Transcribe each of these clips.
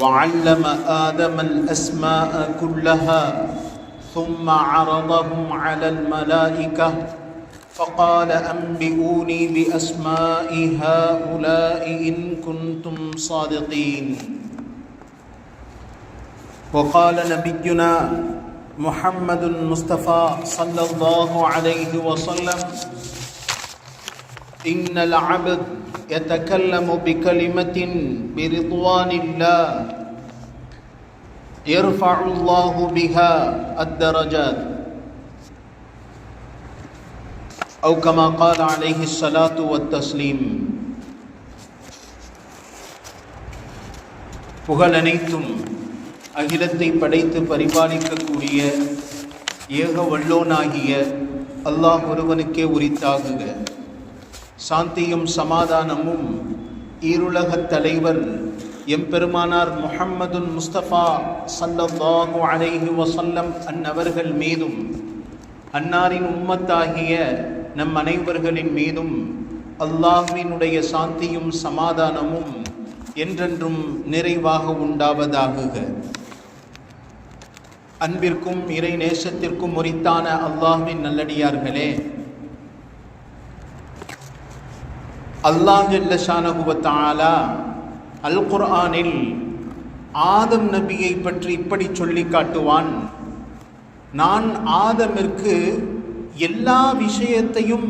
وعلم آدم الأسماء كلها ثم عرضهم على الملائكة فقال أنبئوني بأسماء هؤلاء إن كنتم صادقين. وقال نبينا محمد المصطفى صلى الله عليه وسلم إن العبد يتكلم بكلمة برضوان الله يرفع الله بها الدرجات أو كما قال عليه الصلاة والتسليم புகழ் அனைத்தும் அகிலத்தை படைத்து பரிபாலிக்கக்கூடிய ஏக வல்லோனாகிய அல்லாஹ் ஒருவனுக்கே உரித்தாகுக சாந்தியும் சமாதானமும் ஈருலகத் தலைவர் எம்பெருமானார் முஹம்மதுன் முஸ்தபா சல்லல்லாஹு அலைஹி வசல்லம் அன்னவர்கள் மீதும் அன்னாரின் உம்மத்தாகிய நம் அனைவர்களின் மீதும் அல்லாஹ்வினுடைய சாந்தியும் சமாதானமும் என்றென்றும் நிறைவாக உண்டாவதாகுக. அன்பிற்கும் இறை நேசத்திற்கும் உரித்தான அல்லாஹ்வின் நல்லடியார்களே அல்லாஹ் அல் குர்ஆனில் ஆதம் நபியை பற்றி இப்படி சொல்லி காட்டுவான். நான் ஆதமிற்கு எல்லா விஷயத்தையும்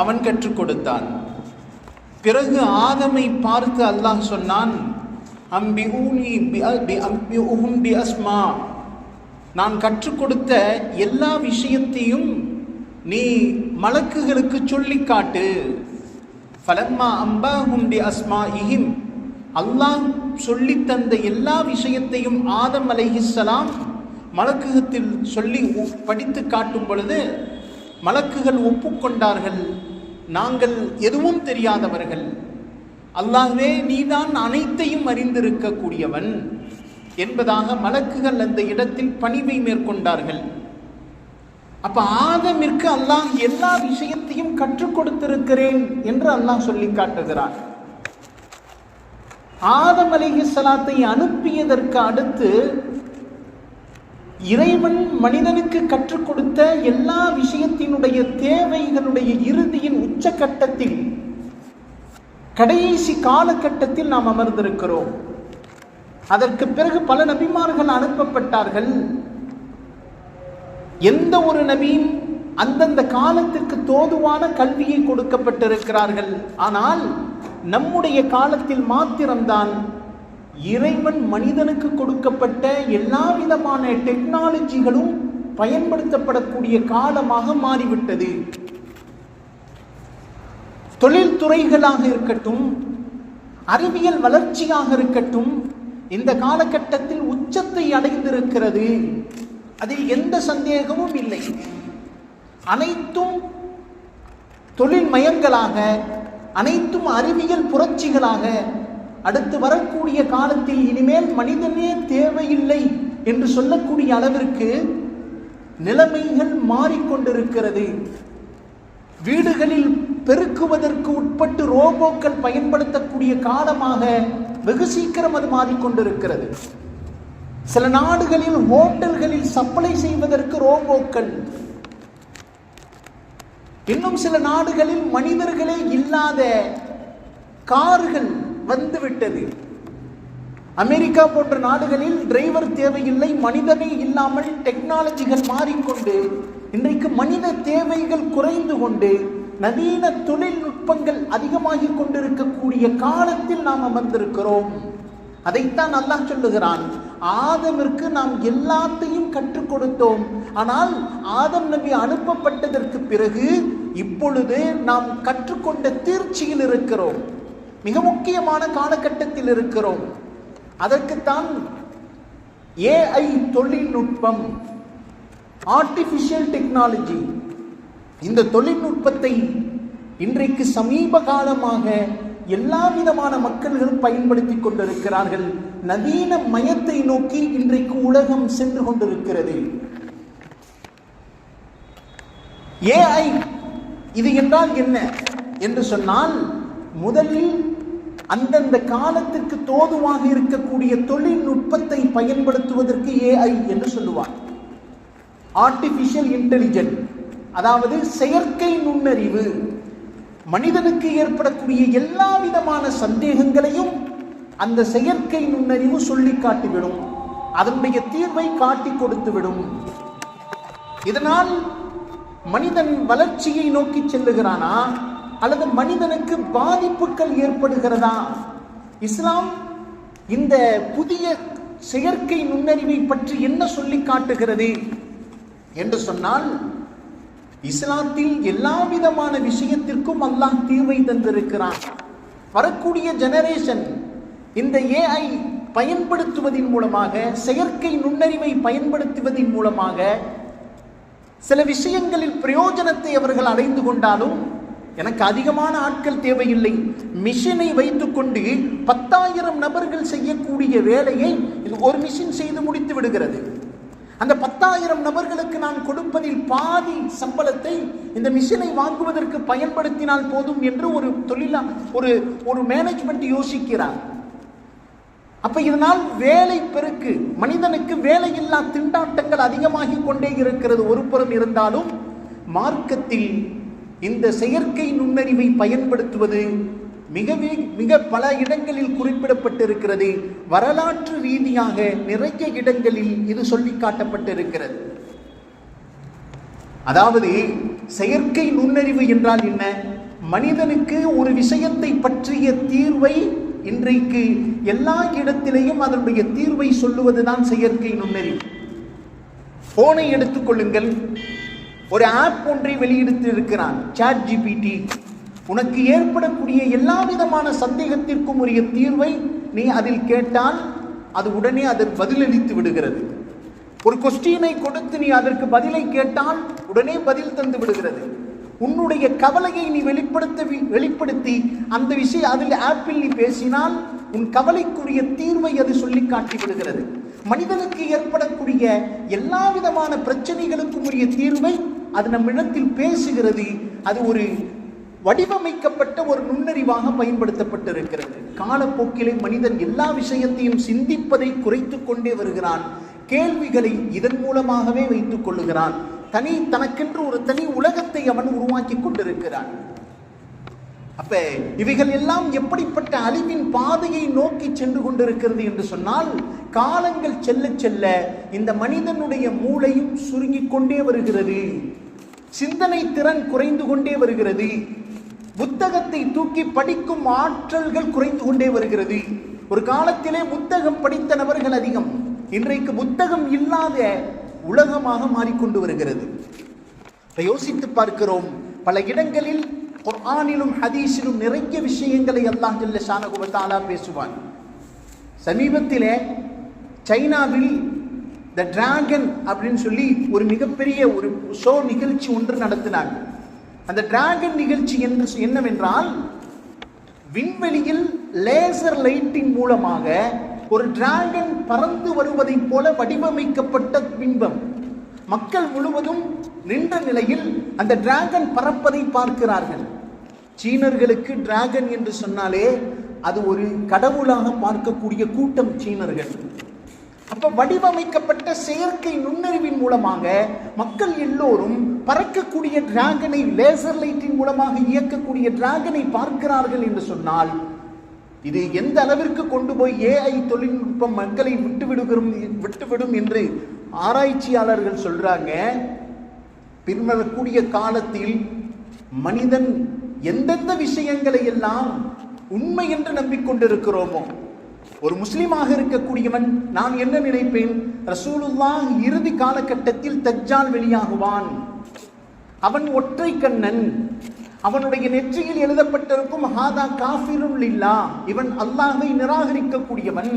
அவன் கற்றுக் கொடுத்தான். பிறகு ஆதமை பார்த்து அல்லாஹ் சொன்னான் பி அஸ்மா. நான் கற்றுக் கொடுத்த எல்லா விஷயத்தையும் நீ மலக்குகளுக்கு சொல்லிக்காட்டு ஃபலம்மா அம்பாஹும் பி அஸ்மா இஹிம் அல்லாஹ் சொல்லித்தந்த எல்லா விஷயத்தையும் ஆதம் அலைஹிஸ்ஸலாம் மலக்குகத்தில் சொல்லி படித்து காட்டும் பொழுது மலக்குகள் ஒப்புக்கொண்டார்கள். நாங்கள் எதுவும் தெரியாதவர்கள். அல்லாஹ்வே நீதான் அனைத்தையும் அறிந்திருக்கக்கூடியவன் என்பதாக மலக்குகள் அந்த இடத்தில் பணிவை மேற்கொண்டார்கள். அப்ப ஆதமிற்கு அல்லாஹ் எல்லா விஷயத்தையும் கற்றுக் கொடுத்திருக்கிறேன் என்று அல்லாஹ் சொல்லி காட்டுகிறான். ஆதம் அலிஹி சலாத்தை அனுப்பியதற்கு அடுத்து இறைவன் மனிதனுக்கு கற்றுக் கொடுத்த எல்லா விஷயத்தினுடைய தேவைகளுடைய இறுதியின் உச்சகட்டத்தில் கடைசி காலகட்டத்தில் நாம் அமர்ந்திருக்கிறோம். அதற்கு பிறகு பல நபிமார்கள் அனுப்பப்பட்டார்கள். எந்த ஒரு நபியும் அந்தந்த காலத்திற்கு தோதுவான கல்வியை கொடுக்கப்பட்டிருக்கிறார்கள். ஆனால் நம்முடைய காலத்தில் மாத்திரம்தான் இறைவன் மனிதனுக்கு கொடுக்கப்பட்ட எல்லா விதமான டெக்னாலஜிகளும் பயன்படுத்தப்படக்கூடிய காலமாக மாறிவிட்டது. தொழில்துறைகளாக இருக்கட்டும் அறிவியல் வளர்ச்சியாக இருக்கட்டும் இந்த காலகட்டத்தில் உச்சத்தை அடைந்திருக்கிறது. அதில் எந்த சந்தேகமும் இல்லை. அனைத்தும் தொழில் மயங்களாக அனைத்தும் அறிவியல் புரட்சிகளாக அடுத்து வரக்கூடிய காலத்தில் இனிமேல் மனிதனே தேவையில்லை என்று சொல்லக்கூடிய அளவிற்கு நிலைமைகள் மாறிக்கொண்டிருக்கிறது. வீடுகளில் பெருக்குவதற்கு உட்பட்டு ரோபோக்கள் பயன்படுத்தக்கூடிய காலமாக வெகு சீக்கிரம் அது மாறிக்கொண்டிருக்கிறது. சில நாடுகளில் ஹோட்டல்களில் சப்ளை செய்வதற்கு ரோபோக்கள். இன்னும் சில நாடுகளில் மனிதர்களே இல்லாத கார்கள் வந்துவிட்டது. அமெரிக்கா போன்ற நாடுகளில் டிரைவர் தேவையில்லை மனிதனே இல்லாமல் டெக்னாலஜிகள் மாறிக்கொண்டு இன்றைக்கு மனித தேவைகள் குறைந்து கொண்டு நவீன தொழில்நுட்பங்கள் அதிகமாகி கொண்டிருக்கக்கூடிய காலத்தில் நாம் அமர்ந்திருக்கிறோம். அதைத்தான் அல்லாஹ் சொல்லுகிறான். ஆதமிற்கு நாம் எல்லாத்தையும் கற்றுக் கொடுத்தோம். ஆனால் ஆதம் நபி அனுப்பப்பட்டதற்கு பிறகு இப்பொழுது நாம் கற்றுக்கொண்ட தீர்ச்சியில் இருக்கிறோம். மிக முக்கியமான காலகட்டத்தில் இருக்கிறோம். அதற்குத்தான் ஏஐ தொழில்நுட்பம் ஆர்டிஃபிஷியல் டெக்னாலஜி இந்த தொழில்நுட்பத்தை இன்றைக்கு சமீப காலமாக எல்லா விதமான மக்கள்களும் பயன்படுத்தி கொண்டிருக்கிறார்கள். நவீன மயத்தை நோக்கி இன்றைக்கு உலகம் சென்று கொண்டிருக்கிறது. ஏஐ இது என்றால் என்ன என்று சொன்னால் முதலில் அந்தந்த காலத்திற்கு தோதுவாக இருக்கக்கூடிய தொழில்நுட்பத்தை பயன்படுத்துவதற்கு ஏஐ என்று சொல்லுவார். ஆர்டிபிஷியல் இன்டெலிஜென்ட் அதாவது செயற்கை நுண்ணறிவு. மனிதனுக்கு ஏற்படக்கூடிய எல்லா விதமான சந்தேகங்களையும் அந்த செயற்கை நுண்ணறிவு சொல்லி காட்டிவிடும். அதனுடைய தீர்வை காட்டி கொடுத்துவிடும் இதனால் மனிதன் வளர்ச்சியை நோக்கி செல்லுகிறானா? அல்லது மனிதனுக்கு பாதிப்புகள் ஏற்படுகிறதா? இஸ்லாம் இந்த புதிய செயற்கை நுண்ணறிவை பற்றி என்ன சொல்லி காட்டுகிறது? என்று சொன்னால் இஸ்லாத்தில் எல்லா விதமான விஷயத்திற்கும் அல்லாஹ் தீர்வை தந்திருக்கிறான். வரக்கூடிய ஜெனரேஷன் இந்த ஏஐ பயன்படுத்துவதன் மூலமாக செயற்கை நுண்ணறிவை பயன்படுத்துவதன் மூலமாக சில விஷயங்களில் பிரயோஜனத்தை அவர்கள் அடைந்து கொண்டாலும் எனக்கு அதிகமான ஆட்கள் தேவையில்லை. மிஷினை வைத்துக்கொண்டு பத்தாயிரம் நபர்கள் செய்யக்கூடிய வேலையை இது ஒரு மிஷின் செய்து முடித்து விடுகிறது. அந்த பத்தாயிரம் நபர்களுக்கு நான் கொடுப்பதில் பாதி சம்பளத்தை இந்த மிஷினை வாங்குவதற்கு பயன்படுத்தினால் போதும் என்று ஒரு தொழிலா ஒரு ஒரு மேனேஜ்மெண்ட் யோசிக்கிறார். அப்ப இதனால் வேலை பெருக்கு மனிதனுக்கு வேலையில்லா திண்டாட்டங்கள் அதிகமாகி கொண்டே இருக்கிறது. ஒரு புறம் இருந்தாலும் மார்க்கத்தில் இந்த செயற்கை நுண்ணறிவை பயன்படுத்துவது மிகவே மிக பல இடங்களில் குறிப்பிடப்பட்டிருக்கிறது. வரலாற்று ரீதியாக நிறைய இடங்களில் இது சொல்லி காட்டப்பட்டிருக்கிறது. அதாவது செயற்கை நுண்ணறிவு என்றால் என்ன? மனிதனுக்கு ஒரு விஷயத்தை பற்றிய தீர்வை இன்றைக்கு எல்லா இடத்திலேயும் அதனுடைய தீர்வை சொல்லுவதுதான் செயற்கை நுண்ணறிவு. போனை எடுத்துக்கொள்ளுங்கள் ஒரு ஆப் ஒன்றை வெளியிடுத்து இருக்கிறான் சாட் ஜிபிடி உனக்கு ஏற்படக்கூடிய எல்லா விதமான சந்தேகத்திற்கும் உரிய தீர்வை நீ அதில் கேட்டால் அது உடனே அதற்கு பதிலளித்து விடுகிறது. ஒரு கொஸ்டினை கொடுத்து நீ அதற்கு பதிலை கேட்டால் உடனே பதில் தந்து விடுகிறது. உன்னுடைய கவலையை நீ வெளிப்படுத்த வெளிப்படுத்தி அந்த விஷயம் அதில் ஆப்பில் நீ பேசினால் உன் கவலைக்குரிய தீர்வை அது சொல்லி காட்டி விடுகிறது. மனிதனுக்கு ஏற்படக்கூடிய எல்லா விதமான பிரச்சனைகளுக்கும் உரிய தீர்வை அது நம்மிடத்தில் பேசுகிறது. அது ஒரு வடிவமைக்கப்பட்ட ஒரு நுண்ணறிவாக பயன்படுத்தப்பட்டிருக்கிறது. காலப்போக்கிலே மனிதன் எல்லா விஷயத்தையும் சிந்திப்பதை குறைத்து கொண்டே வருகிறான். கேள்விகளை இதன் மூலமாகவே வைத்துக் கொள்ளுகிறான். தனி தனக்கென்று ஒரு தனி உலகத்தை அவன் உருவாக்கி கொண்டிருக்கிறான். அப்ப இவைகள் எல்லாம் எப்படிப்பட்ட அழிவின் பாதையை நோக்கி சென்று கொண்டிருக்கிறது என்று சொன்னால் காலங்கள் செல்ல செல்ல இந்த மனிதனுடைய மூளையும் சுருங்கிக் கொண்டே வருகிறது. சிந்தனை திறன் குறைந்து கொண்டே வருகிறது. புத்தகத்தை தூக்கி படிக்கும் ஆற்றல்கள் குறைந்து கொண்டே வருகிறது. ஒரு காலத்திலே புத்தகம் படித்த நபர்கள் அதிகம். இன்றைக்கு புத்தகம் இல்லாத உலகமாக மாறிக்கொண்டு வருகிறது. இப்போ யோசித்து பார்க்கிறோம் பல இடங்களில் குர்ஆனிலும் ஹதீஸிலும் நிறைய விஷயங்களை அல்லாஹ் ஜல்ல ஷானகுபத்தாலா பேசுவான். சமீபத்திலே சைனாவில் த டிராகன் அப்படின்னு சொல்லி ஒரு மிகப்பெரிய ஒரு ஷோ நிகழ்ச்சி ஒன்று நடத்தினாங்க. அந்த டிராகன் நிகழ்ச்சி என்று என்னவென்றால் விண்வெளியில் லேசர் லைட்டின் மூலமாக ஒரு டிராகன் பறந்து வருவதைப் போல வடிவமைக்கப்பட்ட பிம்பம். மக்கள் முழுவதும் நின்ற நிலையில் அந்த டிராகன் பறப்பதை பார்க்கிறார்கள். சீனர்களுக்கு டிராகன் என்று சொன்னாலே அது ஒரு கடவுளாக பார்க்கக்கூடிய கூட்டம் சீனர்கள். அப்ப வடிவமைக்கப்பட்ட செயற்கை நுண்ணறிவின் மூலமாக மக்கள் எல்லோரும் பறக்கக்கூடிய டிராகனை லேசர் லைட்டின் மூலமாக இயக்கக்கூடிய டிராகனை பார்க்கிறார்கள் என்று சொன்னால் இது எந்த அளவிற்கு கொண்டு போய் ஏஐ தொழில்நுட்பம் மக்களை விட்டு விடுகிறோம் விட்டுவிடும் என்று ஆராய்ச்சியாளர்கள் சொல்றாங்க பின்வரக்கூடிய காலத்தில் மனிதன் எந்தெந்த விஷயங்களை எல்லாம் உண்மை என்று நம்பிக்கொண்டிருக்கிறோமோ ஒரு முஸ்லீமாக இருக்கக்கூடியவன் நான் என்ன நினைப்பேன்? ரசூலுல்லா இறுதி காலகட்டத்தில் தஜ்ஜால் வெளியாகுவான். அவன் ஒற்றை கண்ணன். அவனுடைய நெற்றியில் எழுதப்பட்டிருக்கும் ஹாதா காஃபிருள் இல்லா இவன் அல்லாஹை நிராகரிக்கக்கூடியவன்.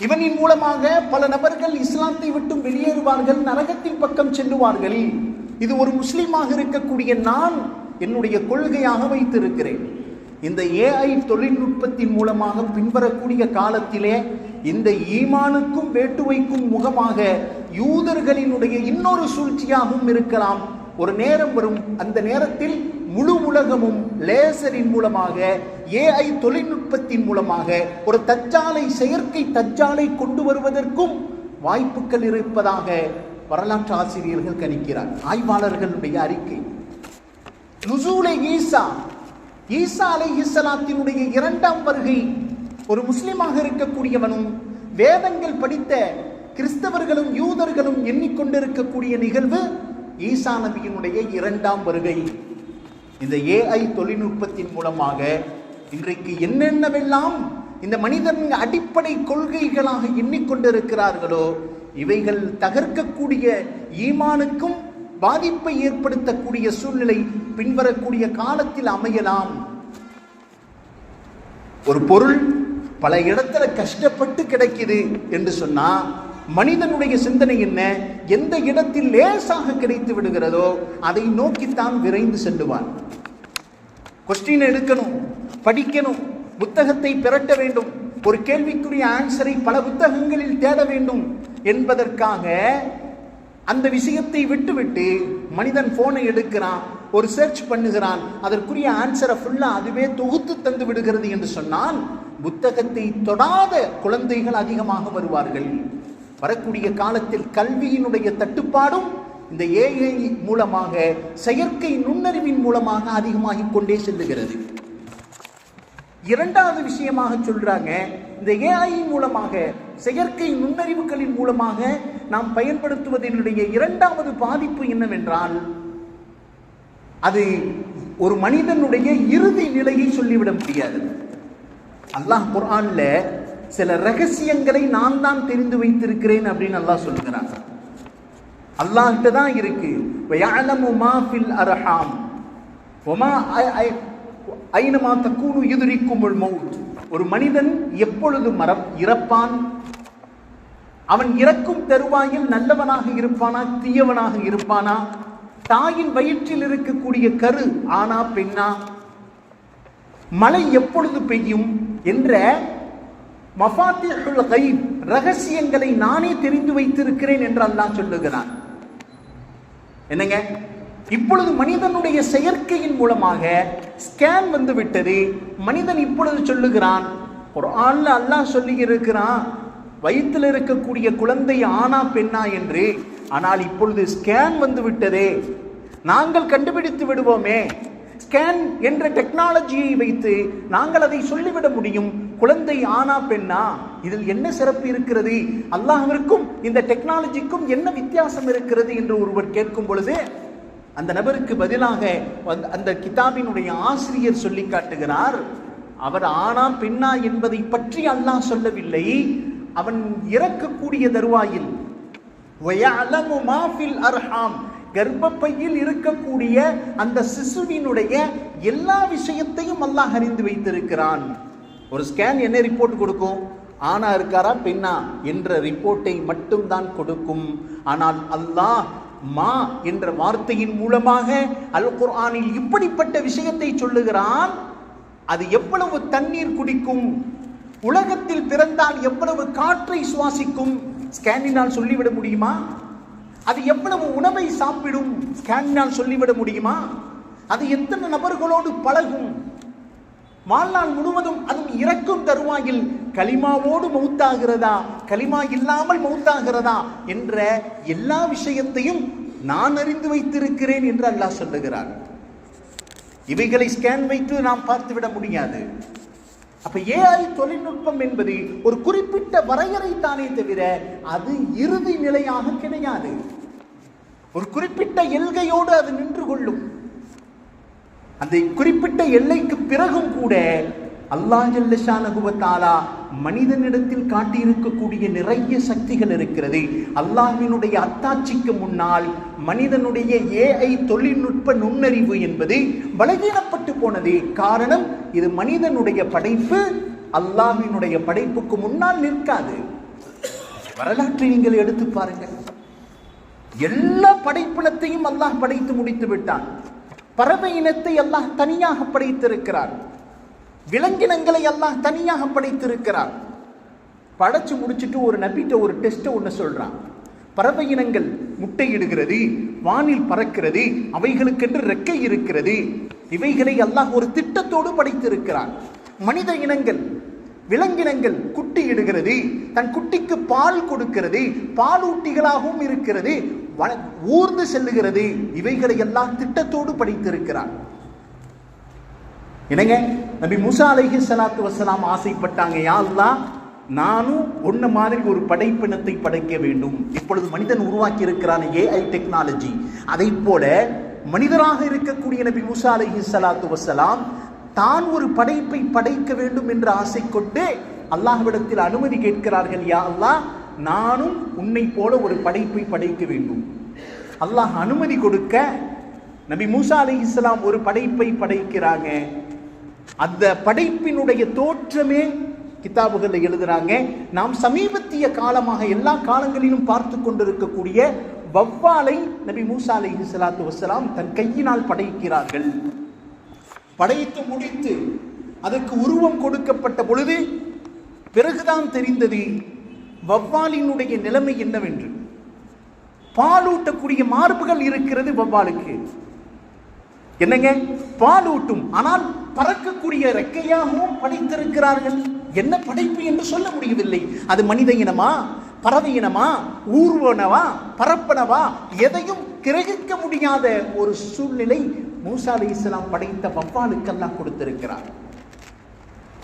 இவனின் மூலமாக பல நபர்கள் இஸ்லாத்தை விட்டும் வெளியேறுவார்கள் நரகத்தின் பக்கம் செல்லுவார்கள். இது ஒரு முஸ்லீமாக இருக்கக்கூடிய நான் என்னுடைய கொள்கையாக வைத்திருக்கிறேன். இந்த ஏஐ தொழில்நுட்பத்தின் மூலமாக பின்வரக்கூடிய காலத்திலே இந்த ஈமானுக்கும் வேட்டுவைக்கும் முகமாக யூதர்களினுடைய இன்னொரு சூழ்ச்சியாகவும் இருக்கலாம். ஒரு நேரம் வரும் அந்த நேரத்தில் முழு உலகமும் லேசரின் மூலமாக ஏஐ தொழில்நுட்பத்தின் மூலமாக ஒரு தச்சாலை செயற்கை தச்சாலை கொண்டு வருவதற்கும் வாய்ப்புகள் இருப்பதாக வரலாற்று ஆசிரியர்கள் கணிக்கிறார். ஆய்வாளர்களுடைய அறிக்கை. நுசூலை ஈசா ஈசா அலை இஸ்லாத்தினுடைய இரண்டாம் வருகை. ஒரு முஸ்லீமாக இருக்கக்கூடியவனும் வேதங்கள் படித்த கிறிஸ்தவர்களும் யூதர்களும் எண்ணிக்கொண்டிருக்கக்கூடிய நிகழ்வு ஈசா நபியினுடைய இரண்டாம் வருகை. இந்த ஏஐ தொழில்நுட்பத்தின் மூலமாக இன்றைக்கு என்னென்னவெல்லாம் இந்த மனிதன் அடிப்படை கொள்கைகளாக எண்ணிக்கொண்டிருக்கிறார்களோ இவைகள் தகர்க்கக்கூடிய ஈமானுக்கும் பாதிப்பை ஏற்படுத்தக்கூடிய சூழ்நிலை பின்வரக்கூடிய காலத்தில் அமையலாம். ஒரு பொருள் பல இடத்துல கஷ்டப்பட்டு கிடைக்குது என்று சொன்னா மனிதனுடைய சிந்தனை என்ன? எந்த இடத்தில் லேசாக கிடைத்து விடுகிறதோ அதை நோக்கித்தான் விரைந்து செல்லுவான். கொஸ்டின் எடுக்கணும் படிக்கணும் புத்தகத்தை பிரட்ட வேண்டும். ஒரு கேள்விக்குரிய ஆன்சரை பல புத்தகங்களில் தேட வேண்டும் என்பதற்காக அந்த விஷயத்தை விட்டுவிட்டு மனிதன் போனை எடுக்கிறான் ஒரு சர்ச் பண்ணுகிறான் அதற்குரிய ஆன்சரை ஃபுல்லாக அதுவே தொகுத்து தந்து விடுகிறது என்று சொன்னால் புத்தகத்தை தொடாத குழந்தைகள் அதிகமாக வருவார்கள். வரக்கூடிய காலத்தில் கல்வியினுடைய தட்டுப்பாடும் இந்த ஏஐ மூலமாக செயற்கை நுண்ணறிவின் மூலமாக அதிகமாகிக் கொண்டே செல்லுகிறது. இரண்டாவது விஷயமாக சொல்றாங்க இந்த ஏஐ மூலமாக செயற்கை நுண்ணறிவுகளின் மூலமாக நாம் பயன்படுத்துவதனுடைய இரண்டாவது பாதிப்பு என்னவென்றால் அது ஒரு மனிதனுடைய இறுதி நிலையை சொல்லிவிட முடியாது. அல்லாஹ் குர்ஆன்ல சில ரகசியங்களை நான் தான் தெரிந்து வைத்திருக்கிறேன் அப்படின்னு அல்லாஹ் சொல்லுகிறான். அல்லாஹ்கிட்ட தான் இருக்கு. வயஅலமு மா ஃபில் அர்ஹாம். ஒமா ஐ- ஐ- ஐனமா தக்கூனு எதிரிக்கும் மௌத். ஒரு மனிதன் எப்பொழுது மரம் இறப்பான்? அவன் இறக்கும் தருவாயில் நல்லவனாக இருப்பானா தீயவனாக இருப்பானா? தாயின் வயிற்றில் இருக்கக்கூடிய கரு ஆனா பெண்ணா? மழை எப்பொழுது பெய்யும் என்ற மஃபாத்திஹுல் கை ரகசியங்களை நானே தெரிந்து வைத்திருக்கிறேன் என்று அல்லாஹ் சொல்லுகிறான். என்னங்க? இப்பொழுது மனிதனுடைய செயற்கையின் மூலமாக ஸ்கேன் வந்து விட்டது. மனிதன் இப்பொழுது சொல்லுகிறான் ஒரு ஆள்ல அல்லாஹ் சொல்லி இருக்கிறான் வயிற்றில் இருக்கக்கூடிய குழந்தை ஆனா பெண்ணா என்று. ஆனால் இப்பொழுது ஸ்கேன் வந்து விட்டதே. நாங்கள் கண்டுபிடித்து விடுவோமே. ஸ்கேன் என்ற டெக்னாலஜியை வைத்து நாங்கள் அதை சொல்லிவிட முடியும். குழந்தை ஆனா பெண்ணா? இதில் என்ன சிறப்பு இருக்கிறது? அல்லாஹிற்கும் இந்த டெக்னாலஜிக்கும் என்ன வித்தியாசம் இருக்கிறது? என்று ஒருவர் கேட்கும் பொழுது அந்த நபருக்கு பதிலாக அந்த கிதாபினுடைய ஆசிரியர் சொல்லி காட்டுகிறார் அவர் ஆனா பெண்ணா என்பதை பற்றி அல்லாஹ் சொல்லவில்லை. அவன் இறக்கக்கூடிய தருவாயில் அர்ஹாம். கர்ப்பப்பையில் இருக்கக்கூடிய அந்த சிசுவினுடைய எல்லா விஷயத்தையும் அல்லாஹ் அறிந்து வைத்திருக்கிறான். ஒரு ஸ்கேன் என்ன ரிப்போர்ட் கொடுக்கும்? ஆனா இருக்காரா பெண்ணா? என்ற ரிப்போர்ட்டை மட்டும்தான் கொடுக்கும். ஆனால் அல்லாஹ் மா என்ற வார்த்தையின் மூலமாக அல் குர்ஆனில் இப்படிப்பட்ட விஷயத்தை சொல்லுகிறான் அது எவ்வளவு தண்ணீர் குடிக்கும் உலகத்தில் பிறந்தால் எவ்வளவு காற்றை சுவாசிக்கும் ஸ்கேனினால் சொல்லிவிட முடியுமா? அது எவ்வளவு உணவை சாப்பிடும் ஸ்கேனினால் சொல்லிவிட முடியுமா? அது எத்தனை நபர்களோடு பழகும் வாழ்நாள் முழுவதும் அதுவும் இறக்கும் தருவாயில் கலிமாவோடு மௌத்தாகிறதா? கலிமா இல்லாமல் மௌத்தாகிறதா? என்ற எல்லா விஷயத்தையும் நான் அறிந்து வைத்திருக்கிறேன் என்று அல்லாஹ் சொல்லுகிறார் இவைகளை ஸ்கேன் வைத்து நாம் பார்த்துவிட முடியாது. அப்ப ஏஐ தொழில்நுட்பம் என்பது ஒரு குறிப்பிட்ட வரையறை தானே தவிர அது இறுதி நிலையாக கிடையாது. ஒரு குறிப்பிட்ட எல்கையோடு அது நின்று கொள்ளும். அந்த குறிப்பிட்ட எல்லைக்கு பிறகும் கூட அல்லாஹல்லஷானகுவத்தாலா மனிதனிடத்தில் காட்டியிருக்கக்கூடிய நிறைய சக்திகள் இருக்கிறது. அல்லாஹினுடைய அத்தாட்சிக்கு முன்னால் மனிதனுடைய ஏஐ தொழில்நுட்ப நுண்ணறிவு என்பது பலகீனப்பட்டு போனது காரணம் இது மனிதனுடைய படைப்பு. அல்லாஹினுடைய படைப்புக்கு முன்னால் நிற்காது. வரலாற்றை நீங்கள் எடுத்து பாருங்கள். எல்லா படைப்பினத்தையும் அல்லாஹ் படைத்து முடித்து விட்டான். பறவை இனத்தை எல்லாம் தனியாக படைத்திருக்கிறார். விலங்கினங்களை எல்லாம் தனியாக படைத்திருக்கிறார். படைச்சு முடிச்சுட்டு ஒரு நபிட்ட ஒரு டெஸ்ட்டை ஒன்று சொல்கிறான் பறவை இனங்கள் முட்டையிடுகிறது வானில் பறக்கிறது அவைகளுக்கென்று ரெக்கை இருக்கிறது. இவைகளை எல்லாம் ஒரு திட்டத்தோடு படைத்திருக்கிறான். மனித இனங்கள் விலங்கினங்கள் குட்டி இடுகிறது தன் குட்டிக்கு பால் கொடுக்கிறது பாலூட்டிகளாகவும் இருக்கிறது வ- ஊர்ந்து செல்லுகிறது. இவைகளை எல்லாம் திட்டத்தோடு படித்திருக்கிறார். என்னங்க? நபி முசா அலைஹி சலாத்து வசலாம் ஆசைப்பட்டாங்க யா நானும் உன்ன மாதிரி ஒரு படைப்பினத்தை படைக்க வேண்டும். இப்பொழுது மனிதன் உருவாக்கி இருக்கிறான் ஏஐ டெக்னாலஜி. அதை போல மனிதராக இருக்கக்கூடிய நபி முசா அலைஹி சலாத்து வசலாம் தான் ஒரு படைப்பை படைக்க வேண்டும் என்று ஆசை கொண்டு அல்லாஹ்விடத்தில் அனுமதி கேட்கிறார்கள் யா அல்லாஹ் நானும் உன்னை போல ஒரு படைப்பை படைக்க வேண்டும். அல்லாஹ் அனுமதி கொடுக்க நபி மூசா அலைஹிஸ்ஸலாம் ஒரு படைப்பை படைக்கிறாங்க. அந்த படைப்பினுடைய தோற்றமே கிதாபுகளில் எழுதுறாங்க. நாம் சமீபத்திய காலமாக எல்லா காலங்களிலும் பார்த்து கொண்டிருக்கக்கூடிய வவ்வாலை நபி மூசா அலி இஸ்லாத்து வசலாம் தன் கையினால் படைக்கிறார்கள். படைத்து முடித்து அதற்கு உருவம் கொடுக்கப்பட்ட பொழுது பிறகுதான் தெரிந்தது வவ்வாலினுடைய நிலைமை என்னவென்று. பாலூட்டக்கூடிய மார்புகள் இருக்கிறது வவ்வாலுக்கு என்னங்க? பாலூட்டும். ஆனால் பறக்கக்கூடிய ரெக்கையாகவும் படைத்திருக்கிறார்கள். என்ன படைப்பு என்று சொல்ல முடியவில்லை. அது மனித இனமா? பறவை இனமா? ஊர்வனவா பரப்பனவா? எதையும் கிரகிக்க முடியாத ஒரு சூழ்நிலை மூசா அலி இஸ்லாம் படைத்த வவ்வாலுக்கெல்லாம் கொடுத்திருக்கிறார்.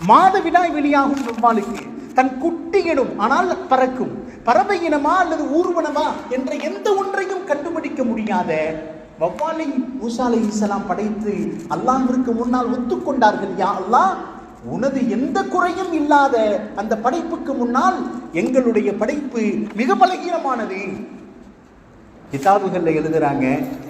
மாதவிடாய் வெளியாகும் வவ்வாலுக்கு தன் குட்டியிடும் ஆனால் பறக்கும். பறவை இனமா அல்லது ஊர்வனமா என்ற எந்த ஒன்றையும் கண்டுபிடிக்க முடியாத வவ்வாலை மூசா அலி இஸ்லாம் படைத்து அல்லாஹிற்கு முன்னால் ஒத்துக்கொண்டார்கள். யா அல்லாஹ் உனது எந்த குறையும் இல்லாத அந்த படைப்புக்கு முன்னால் எங்களுடைய படைப்பு மிக பலகீனமானது. கிதாபுகளில் எழுதுகிறாங்க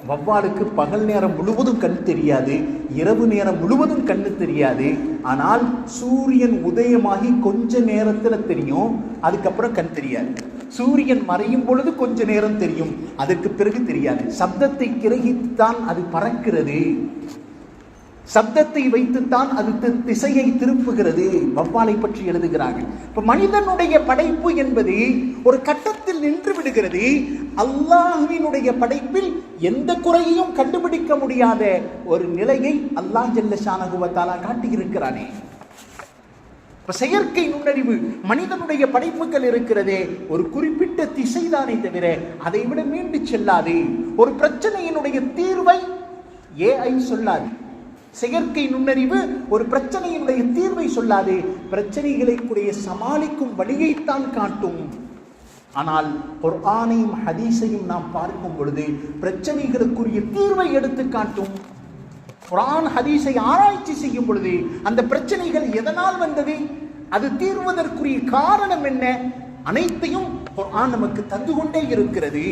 வவ்வாலுக்கு பகல் நேரம் முழுவதும் கண் தெரியாது இரவு நேரம் முழுவதும் கண்ணு தெரியாது ஆனால் சூரியன் உதயமாகி கொஞ்ச நேரத்தில் தெரியும் அதுக்கப்புறம் கண் தெரியாது. சூரியன் மறையும் பொழுது கொஞ்ச நேரம் தெரியும் அதற்கு பிறகு தெரியாது. சப்தத்தை கிரகித்தான் அது பறக்கிறது. சப்தத்தை வைத்துத்தான் அது திசையை திருப்புகிறது. வவ்வாலை பற்றி எழுதுகிறார்கள். இப்ப மனிதனுடைய படைப்பு என்பது ஒரு கட்டத்தில் நின்று விடுகிறது. அல்லாஹுவினுடைய படைப்பில் எந்த குறையையும் கண்டுபிடிக்க முடியாத ஒரு நிலையை அல்லாஹ் ஜல்ல ஷானகுவத்தாலா காட்டியிருக்கிறானே. இப்ப செயற்கை நுண்ணறிவு மனிதனுடைய படைப்புகள் இருக்கிறதே. ஒரு குறிப்பிட்ட திசைதானே தவிர அதை விட மீண்டு செல்லாது. ஒரு பிரச்சனையினுடைய தீர்வை ஏஐ சொல்லாது. செயற்கை நுண்ணறிவு ஒரு பிரச்சனையினுடைய தீர்வை சொல்லாது. பிரச்சனைகளை கூடிய சமாளிக்கும் வழியைத்தான் காட்டும். ஆனால் குர்ஆனையும் ஹதீஸையும் நாம் பார்க்கும் பொழுது பிரச்சனைகளுக்குரிய தீர்வை எடுத்து காட்டும். குரான் ஹதீஸை ஆராய்ச்சி செய்யும் பொழுது அந்த பிரச்சனைகள் எதனால் வந்தது? அது தீர்வதற்குரிய காரணம் என்ன? அனைத்தையும் குர்ஆன் நமக்கு தந்து கொண்டே இருக்கிறது.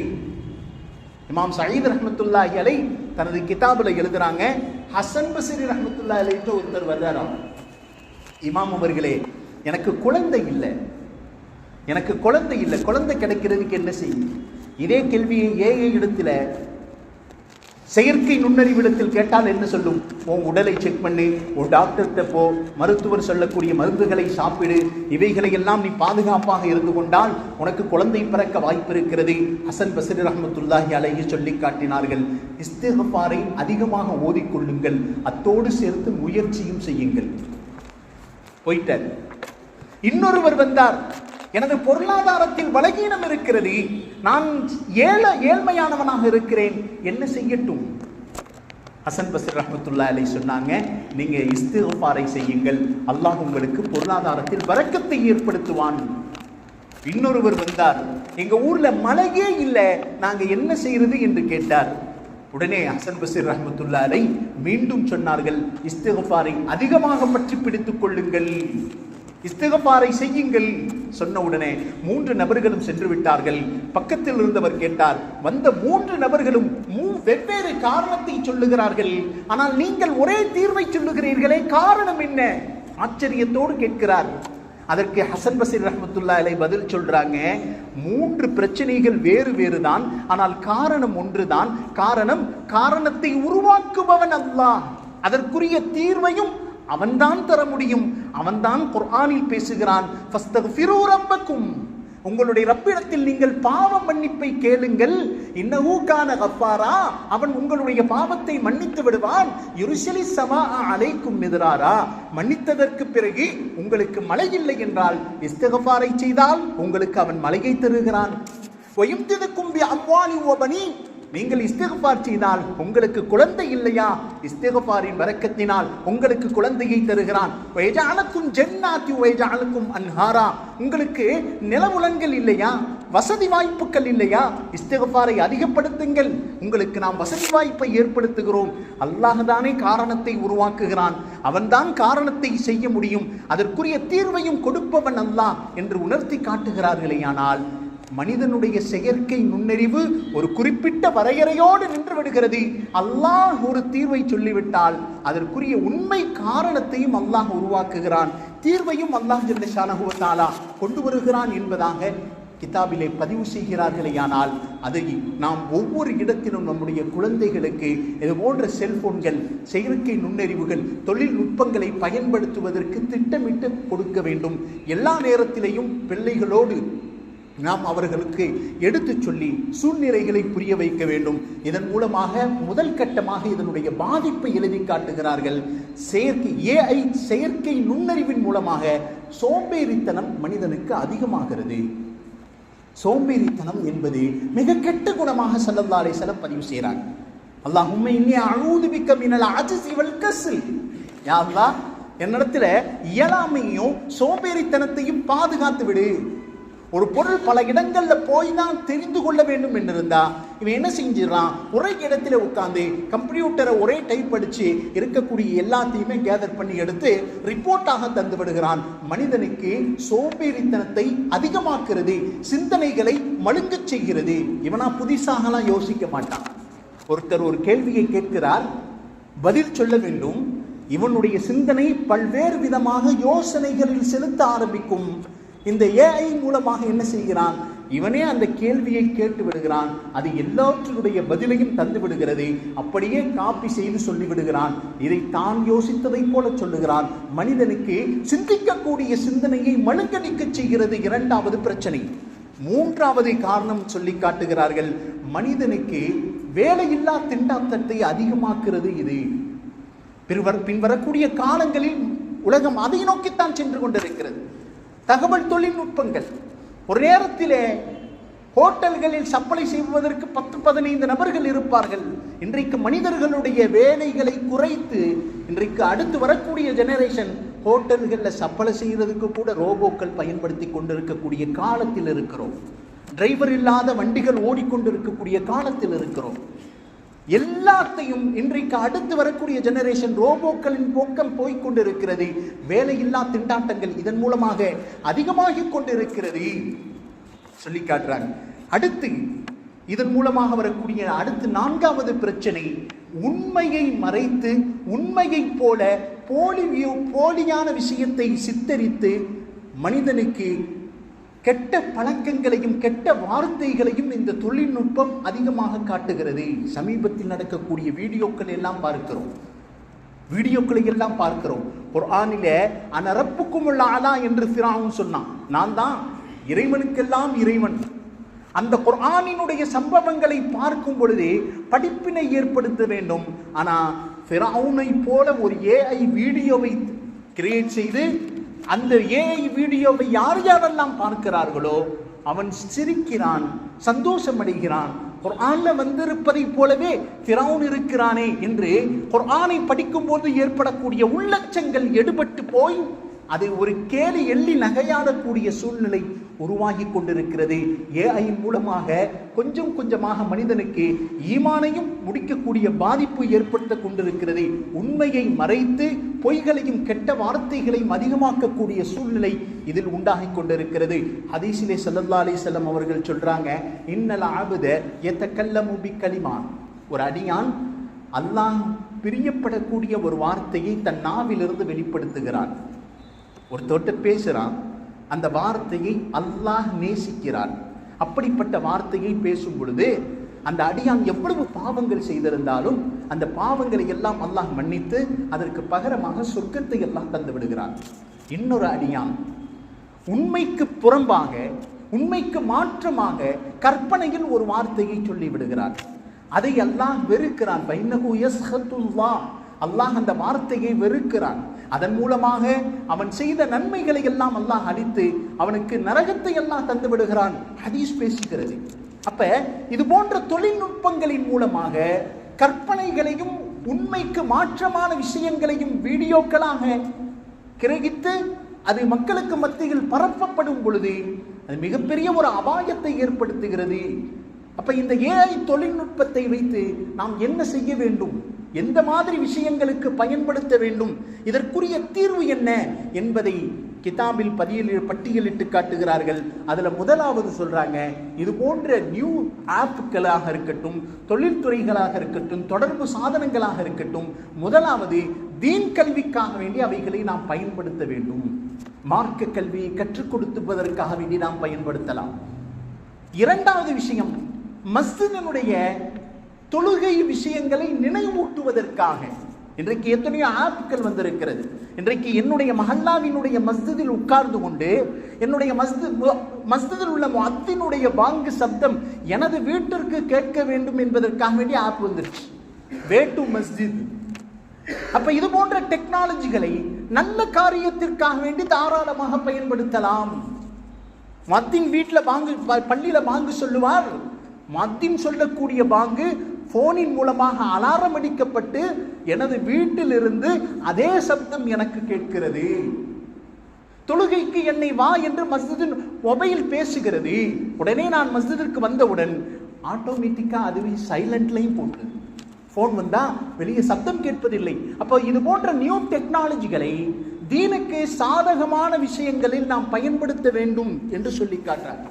இமாம் சயீத் ரஹ்மத்துல்லாஹி அலை தனது கிதாபில் எழுதுறாங்க ஹசன் பஸ்ரி ரஹமத்துல்லா அலைன்ற ஒருத்தர் வர்றாராம். இமாம் அவர்களே எனக்கு குழந்தை இல்லை. எனக்கு குழந்தை இல்லை. குழந்தை கிடைக்கிறதுக்கு என்ன செய்யும்? இதே கேள்வியை ஏஐ இடத்துல செயற்கை நுண்ணறிவிடத்தில் கேட்டால் என்ன சொல்லும்? உன் உடலை செக் பண்ணு. உன் டாக்டர்கிட்ட போ. மருத்துவர் சொல்லக்கூடிய மருந்துகளை சாப்பிடு. இவைகளை எல்லாம் நீ பாதுகாப்பாக இருந்து கொண்டால் உனக்கு குழந்தை பிறக்க வாய்ப்பு இருக்கிறது. ஹசன் பசரி ரஹமத்துல்லாஹி அழகி சொல்லி காட்டினார்கள். இஸ்திகஃபாரை அதிகமாக ஓதிக்கொள்ளுங்கள். அத்தோடு சேர்த்து முயற்சியும் செய்யுங்கள். போயிட்டார். இன்னொருவர் வந்தார். எனது பொருளாதாரத்தில் பலகீனம் இருக்கிறது. நான் ஏழ ஏழ்மையானவனாக இருக்கிறேன். என்ன செய்யட்டும்? ஹசன் பசர் ரஹமத்துல்லா அலை சொன்னாங்க நீங்க இஸ்திஃபாரை செய்யுங்கள். அல்லாஹ் உங்களுக்கு பொருளாதாரத்தில் வரக்கத்தை ஏற்படுத்துவான். இன்னொருவர் வந்தார் எங்க ஊர்ல மழையே இல்லை. நாங்க என்ன செய்யறது? என்று கேட்டார். உடனே ஹசன் பசீர் ரஹமத்துல்லாலை மீண்டும் சொன்னார்கள் இஸ்திகஃபாரை அதிகமாக பற்றி பிடித்துக் கொள்ளுங்கள். இஸ்திகபாரை செய்யுங்கள் சொன்ன உடனே மூன்று நபர்களும் சென்று விட்டார்கள். பக்கத்தில் இருந்தவர் கேட்டார் வந்த மூன்று நபர்களும் வெவ்வேறு காரணத்தை சொல்லுகிறார்கள். ஆனால் நீங்கள் ஒரே தீர்வை சொல்லுகிறீர்களே காரணம் என்ன? ஆச்சரியத்தோடு கேட்கிறார். அதற்கு ஹசன் பசீர் ரஹமத்துல்லா அலை பதில் சொல்றாங்க மூன்று பிரச்சனைகள் வேறு வேறு தான் ஆனால் காரணம் ஒன்றுதான் காரணம் காரணத்தை உருவாக்குபவன் அல்லாஹ். அதற்குரிய தீர்வையும் அவன்தான் தர முடியும். அவன்தான் குர்ஆனில் பேசுகிறான். ரப்பக்கும். உங்களுடைய ரப்பிடத்தில் நீங்கள் பாவ மன்னிப்பை கேளுங்கள். இன்னஹு கான கஃபாரா. அவன் உங்களுடைய பாவத்தை மன்னித்து விடுவான். இருசலி சமா அலைக்கும் எதிராரா மன்னித்ததற்கு பிறகு உங்களுக்கு மழை இல்லை என்றால் இஸ்தகஃபாரை செய்தால் உங்களுக்கு அவன் மலையை தருகிறான். ஒயும்திதுக்கும் பி அம்வாலி ஓபனி நீங்கள் இஸ்திகபார் செய்தால் உங்களுக்கு குழந்தை இல்லையா? இஸ்திகபாரின் வரக்கத்தினால் உங்களுக்கு குழந்தையை தருகிறான். வயஜானுக்கும் ஜென்னாத்தி வயஜானுக்கும் அன்ஹாரா. உங்களுக்கு நிலமுலன்கள் இல்லையா? வசதி வாய்ப்புகள் இல்லையா? இஸ்திகபாரை அதிகப்படுத்துங்கள். உங்களுக்கு நாம் வசதி வாய்ப்பை ஏற்படுத்துகிறோம். அல்லாஹ்தானே காரணத்தை உருவாக்குகிறான். அவன்தான் காரணத்தை செய்ய முடியும். அதற்குரிய தீர்வையும் கொடுப்பவன் அல்லாஹ் என்று உணர்த்தி காட்டுகிறார்களேயானால் மனிதனுடைய செயற்கை நுண்ணறிவு ஒரு குறிப்பிட்ட வரையறையோடு நின்று விடுகிறது. அல்லாஹ் ஒரு தீர்வை சொல்லிவிட்டால் அதற்குரிய உண்மை காரணத்தையும் அல்லாஹ் உருவாக்குகிறான். தீர்வையும் அல்லாஹ் ஜல்லஷானகுவத்தாலா கொண்டு வருகிறான் என்பதாக கிதாபிலே பதிவு செய்கிறார்களேயானால் அதை நாம் ஒவ்வொரு இடத்திலும் நம்முடைய குழந்தைகளுக்கு இது போன்ற செல்போன்கள் செயற்கை நுண்ணறிவுகள் தொழில்நுட்பங்களை பயன்படுத்துவதற்கு திட்டமிட்டு கொடுக்க வேண்டும். எல்லா நேரத்திலையும் பிள்ளைகளோடு நாம் அவர்களுக்கு எடுத்துச் சொல்லி சூழ்நிலைகளை புரிய வைக்க வேண்டும். இதன் மூலமாக முதல் கட்டமாக இதனுடைய பாதிப்பை எழுதி காட்டுகிறார்கள். செயற்கை ஏஐ செயற்கை நுண்ணறிவின் மூலமாக சோம்பேறித்தனம் மனிதனுக்கு அதிகமாகிறது. சோம்பேறித்தனம் என்பது மிக கெட்ட குணமாக செல்லந்தாரை செல பதிவு செய்கிறாங்க அல்லாஹ் உண்மை இன்னி அழுது பிக்க மினல் அஜிஸ் இவள் கசில் யா என்னிடத்துல இயலாமையும் சோம்பேறித்தனத்தையும் பாதுகாத்து விடு. ஒரு பொருள் பல இடங்களில் போய் தான் தெரிந்து கொள்ள வேண்டும் என்று இருந்தால் இவன் என்ன செஞ்சிடறான்? ஒரே இடத்துல உட்காந்து கம்ப்யூட்டரை ஒரே டைப் அடித்து இருக்கக்கூடிய எல்லாத்தையுமே கேதர் பண்ணி எடுத்து ரிப்போர்ட்டாக தந்து விடுகிறான். மனிதனுக்கு சோம்பேறித்தனத்தை அதிகமாக்குறது சிந்தனைகளை மழுங்க செய்கிறது. இவனா புதிசாகலாம் யோசிக்க மாட்டான். ஒருத்தர் ஒரு கேள்வியை கேட்கிறார் பதில் சொல்ல வேண்டும். இவனுடைய சிந்தனை பல்வேறு விதமாக யோசனைகளில் செலுத்த ஆரம்பிக்கும். இந்த ஏஐ மூலமாக என்ன செய்கிறான்? இவனே அந்த கேள்வியை கேட்டு விடுகிறான். அது எல்லாற்றுடைய பதிலையும் தந்து விடுகிறது. அப்படியே காப்பி செய்து சொல்லி விடுகிறான். இதை தான் யோசித்ததைப் போல சொல்லுகிறான். மனிதனுக்கு சிந்திக்கக்கூடிய சிந்தனையை மழுங்கடிக்க செய்கிறது இரண்டாவது பிரச்சனை. மூன்றாவது காரணம் சொல்லி காட்டுகிறார்கள். மனிதனுக்கு வேலையில்லா திண்டாட்டத்தை அதிகமாக்குறது இது. பின்வர பின்வரக்கூடிய காலங்களில் உலகம் அதை நோக்கித்தான் சென்று கொண்டிருக்கிறது. தகவல் தொழில்நுட்பங்கள். ஒரு நேரத்திலே ஹோட்டல்களில் சப்ளை செய்வதற்கு பத்து பதினைந்து நபர்கள் இருப்பார்கள். இன்றைக்கு மனிதர்களுடைய வேலைகளை குறைத்து இன்றைக்கு அடுத்து வரக்கூடிய ஜெனரேஷன் ஹோட்டல்களில் சப்ளை செய்கிறதுக்கு கூட ரோபோக்கள் பயன்படுத்தி கொண்டிருக்கக்கூடிய காலத்தில் இருக்கிறோம். டிரைவர் இல்லாத வண்டிகள் ஓடிக்கொண்டிருக்கக்கூடிய காலத்தில் இருக்கிறோம். எல்லாத்தையும் இன்றைக்கு அடுத்து வரக்கூடிய ஜெனரேஷன் ரோபோக்களின் போக்கம் போய்கொண்டிருக்கிறது வேலையில்லா திண்டாட்டங்கள் இதன் மூலமாக அதிகமாகிக் கொண்டிருக்கிறது. சொல்லி காட்டுறாங்க. அடுத்து இதன் மூலமாக வரக்கூடிய அடுத்து நான்காவது பிரச்சனை உண்மையை மறைத்து உண்மையைப் போல போலி வியூ- போலியான விஷயத்தை சித்தரித்து மனிதனுக்கு கெட்ட பழக்கங்களையும் கெட்ட வார்த்தைகளையும் இந்த தொழில்நுட்பம் அதிகமாக காட்டுகிறது. சமீபத்தில் நடக்கக்கூடிய வீடியோக்கள் எல்லாம் பார்க்கிறோம். வீடியோக்களை எல்லாம் பார்க்கிறோம். குர்ஆனில அனரப்புக்கும் உள்ள ஆலா என்று சிராவும் சொன்னான். நான் தான் இறைவனுக்கெல்லாம் இறைவன். அந்த குர்ஆனினுடைய சம்பவங்களை பார்க்கும் பொழுதே படிப்பினை ஏற்படுத்த வேண்டும். ஆனால் ஃபிரௌனை போல ஒரு ஏஐ வீடியோவை கிரியேட் செய்து அந்த ஏஐ வீடியோவை யார் யாரெல்லாம் பார்க்கிறார்களோ அவன் சிரிக்கிறான் சந்தோஷம் அடைகிறான் குர்ஆன்ல வந்திருப்பதைப் போலவே ஃபிரௌன் இருக்கிறானே என்று குர்ஆனை படிக்கும்போது ஏற்படக்கூடிய உள்ளச்சங்கள் எடுபட்டு போய் அதை ஒரு கேலி எள்ளி நகையாடக்கூடிய சூழ்நிலை உருவாகி கொண்டிருக்கிறது. ஏஐ மூலமாக கொஞ்சம் கொஞ்சமாக மனிதனுக்கு ஈமானையும் முடிக்கக்கூடிய பாதிப்பு ஏற்படுத்த கொண்டிருக்கிறது. உண்மையை மறைத்து பொய்களையும் கெட்ட வார்த்தைகளையும் அதிகமாக்கக்கூடிய சூழ்நிலை இதில் உண்டாகி கொண்டிருக்கிறது. ஹதீஸிலே சல்லல்லா அலிசல்லம் அவர்கள் சொல்றாங்க இன்னல் ஆபுத எத்த கல்லமுபி களிமான் ஒரு அடியான் அல்லாஹ் பிரியப்படக்கூடிய ஒரு வார்த்தையை தன் நாவிலிருந்து வெளிப்படுத்துகிறான். ஒரு பேசுகிறான் அந்த வார்த்தையை அல்லாஹ் நேசிக்கிறான். அப்படிப்பட்ட வார்த்தையை பேசும் பொழுது அந்த அடியான் எவ்வளவு பாவங்கள் செய்திருந்தாலும் அந்த பாவங்களை எல்லாம் அல்லாஹ் மன்னித்து அதற்கு பகரமாக சொர்க்கத்தை எல்லாம் தந்து விடுகிறான். இன்னொரு அடியான் உண்மைக்கு புறம்பாக உண்மைக்கு மாற்றமாக கற்பனையில் ஒரு வார்த்தையை சொல்லி விடுகிறார் அதை அல்லாஹ் வெறுக்கிறான். அல்லாஹ் அந்த வார்த்தையை வெறுக்கிறான். அதன் மூலமாக அவன் செய்த நன்மைகளை எல்லாம் அல்லாஹ் அழித்து அவனுக்கு நரகத்தை எல்லாம் தந்து விடுகிறான். ஹதீஸ் பேசுகிறது. அப்ப இது போன்ற தொழில்நுட்பங்களின் மூலமாக கற்பனைகளையும் உண்மைக்கு மாற்றமான விஷயங்களையும் வீடியோக்களாக கிரகித்து அது மக்களுக்கு மத்தியில் பரப்பப்படும் பொழுது அது மிகப்பெரிய ஒரு அபாயத்தை ஏற்படுத்துகிறது. அப்ப இந்த ஏஐ தொழில்நுட்பத்தை வைத்து நாம் என்ன செய்ய வேண்டும்? எந்த மாதிரி விஷயங்களுக்கு பயன்படுத்த வேண்டும்? இதற்குரிய தீர்வு என்ன? என்பதை கிதாபில் பதியல் பட்டியலிட்டு காட்டுகிறார்கள். அதில் முதலாவது சொல்கிறாங்க இது போன்ற நியூ ஆப்புகளாக இருக்கட்டும் தொழில்துறைகளாக இருக்கட்டும் தொடர்பு சாதனங்களாக இருக்கட்டும் முதலாவது தீன் கல்விக்காக வேண்டி அவைகளை நாம் பயன்படுத்த வேண்டும். மார்க்க கல்வியை கற்றுக் கொடுத்துவதற்காக வேண்டி நாம் பயன்படுத்தலாம். இரண்டாவது விஷயம் மஸ்தினுடைய தொழுகை விஷயங்களை நினைவூட்டுவதற்காக. இன்றைக்கு எத்தனையோ ஆப்புகள் வந்திருக்கிறது. இன்றைக்கு என்னுடைய மஹல்லாவினுடைய மஸ்ஜிதில் உட்கார்ந்து கொண்டு என்னுடைய மஸ்ஜித் மஸ்ஜிதில் உள்ள அத்தினுடைய பாங்கு சப்தம் எனது வீட்டிற்கு கேட்க வேண்டும் என்பதற்காக வேண்டிய ஆப் வந்துருச்சு. வே மஸ்ஜித். அப்ப இது போன்ற டெக்னாலஜிகளை நல்ல காரியத்திற்காக வேண்டி தாராளமாக பயன்படுத்தலாம். மத்தின் வீட்டில் பாங்கு பள்ளியில் பள்ளியில பாங்கு சொல்லுவார். மத்தின் சொல்லக்கூடிய பாங்கு ஃபோனின் மூலமாக அலாரம் அடிக்கப்பட்டு எனது வீட்டிலிருந்து அதே சப்தம் எனக்கு கேட்கிறது. தொழுகைக்கு என்னை வா என்று மஸ்ஜிதின் மொபைல் பேசுகிறது. உடனே நான் மஸ்ஜிதிற்கு வந்தவுடன் ஆட்டோமேட்டிக்காக அதுவே சைலண்ட்லையும் போட்டு. ஃபோன் வந்தால் வெளியே சத்தம் கேட்பதில்லை. அப்போ இது போன்ற நியூ டெக்னாலஜிகளை தீனுக்கு சாதகமான விஷயங்களில் நாம் பயன்படுத்த வேண்டும் என்று சொல்லி காட்டுறாங்க.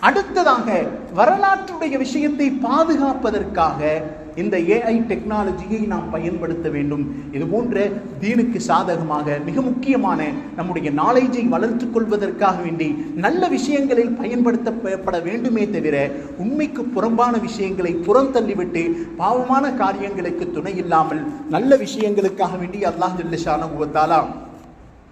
அடுத்ததாக வரலாற்றுடைய விஷயத்தை பாதுகாப்பதற்காக இந்த ஏஐ டெக்னாலஜியை நாம் பயன்படுத்த வேண்டும். இது போன்ற தீனுக்கு சாதகமாக மிக முக்கியமான நம்முடைய நாலேஜை வளர்த்து கொள்வதற்காக வேண்டி நல்ல விஷயங்களில் பயன்படுத்தப்பட வேண்டுமே தவிர உண்மைக்கு புறம்பான விஷயங்களை புறம் தள்ளிவிட்டு பாவமான காரியங்களுக்கு துணை இல்லாமல் நல்ல விஷயங்களுக்காக வேண்டி அல்லாஹ் ஜல்லஷான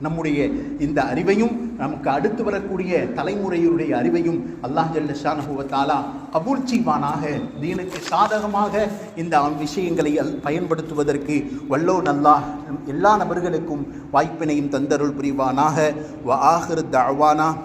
நம்முடைய இந்த அறிவையும் நமக்கு அடுத்து வரக்கூடிய தலைமுறையுடைய அறிவையும் அல்லாஹ் ஜல்லஷானுவத்தாலா கபூல் செய்வானாக. தீனுக்கு சாதகமாக இந்த விஷயங்களை அல்- பயன்படுத்துவதற்கு வல்லோ நல்லா எல்லா நபர்களுக்கும் வாய்ப்பினையும் தந்தருள் புரிவானாக. வ ஆஹிர் தஅவானா.